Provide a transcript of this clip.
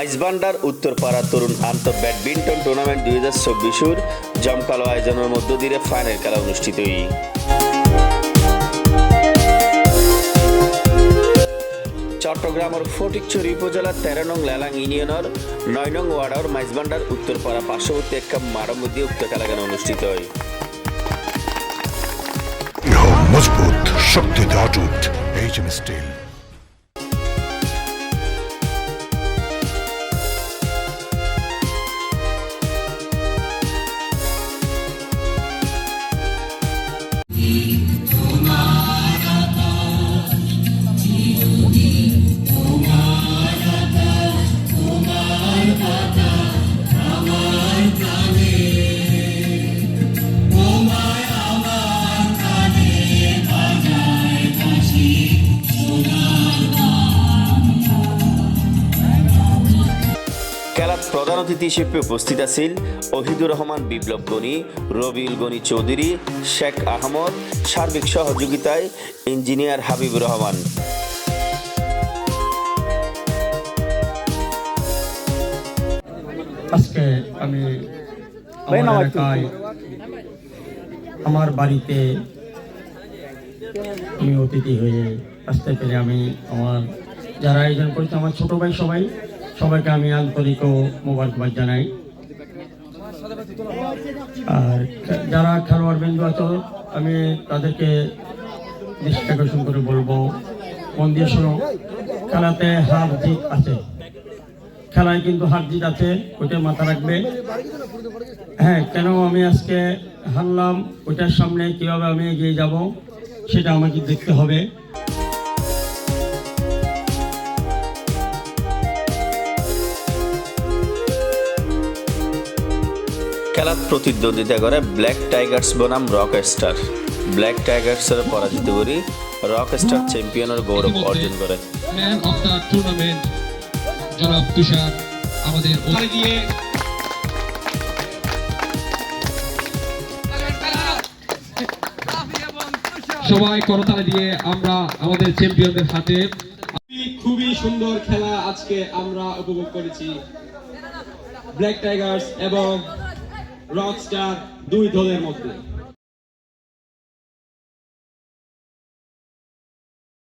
মাইজবান্ডার উত্তরপাড়া তরুণ আন্ত badminton tournament দুই হাজার চব্বিশের জমকালো আয়োজনের মধ্য দিয়ে ফাইনাল খেলা অনুষ্ঠিত চট্টগ্রামের ফটিকছড়ি উপজেলার তেরো নং লেলাং ইউনিয়নের নয় নং ওয়ার্ডর মাইজবান্ডার উত্তরপাড়া পার্শ্ববর্তী একটা মাঠের মধ্যে উক্ত খেলাখানা অনুষ্ঠিত হয় মজবুত এইচ এম স্টিল খেলার প্রধান অতিথি হিসেবে উপস্থিত আছেন ওহিদুর রহমান বিপ্লব গনি রবিউল গনি চৌধুরী শেখ আহমদ সার্বিক সহযোগিতায় ইঞ্জিনিয়ার হাবিবুর রহমান। আজকে আমি আমার এলাকায় আমার বাড়িতে আমি অতিথি হয়ে আসতে পেরে আমি আমার যারা আয়োজন করেছে আমার ছোট ভাই সবাই সবাইকে আমি আন্তরিক মোবারকবাদ জানাই। আর যারা খেলোয়াড় বিন্দু আছে, আমি তাদেরকে দৃষ্টি আকর্ষণ করে বলব, মন দিয়ে শোনো, খেলাতে হার জিত আছে। খেলায় কিন্তু হার জিত আছে, ওইটা মাথা রাখবে। হ্যাঁ কেন আমি আজকে হারলাম, ওইটার সামনে কীভাবে আমি এগিয়ে যাব, সেটা আমাকে দেখতে হবে। খেলাত প্রতিদ্বন্দ্বিতা করে ব্ল্যাক টাইগার্স বনাম রক স্টার ব্ল্যাক টাইগার্সের পরাজিত করি রক স্টার চ্যাম্পিয়নের গৌরব অর্জন করে। সবাই করতালি দিয়ে আমরা আমাদের চ্যাম্পিয়নদের হাতে। খুবই সুন্দর খেলা আজকে আমরা উপভোগ করেছি। ব্ল্যাক টাইগার্স এবং রকস্টার দুই দলের মধ্যে।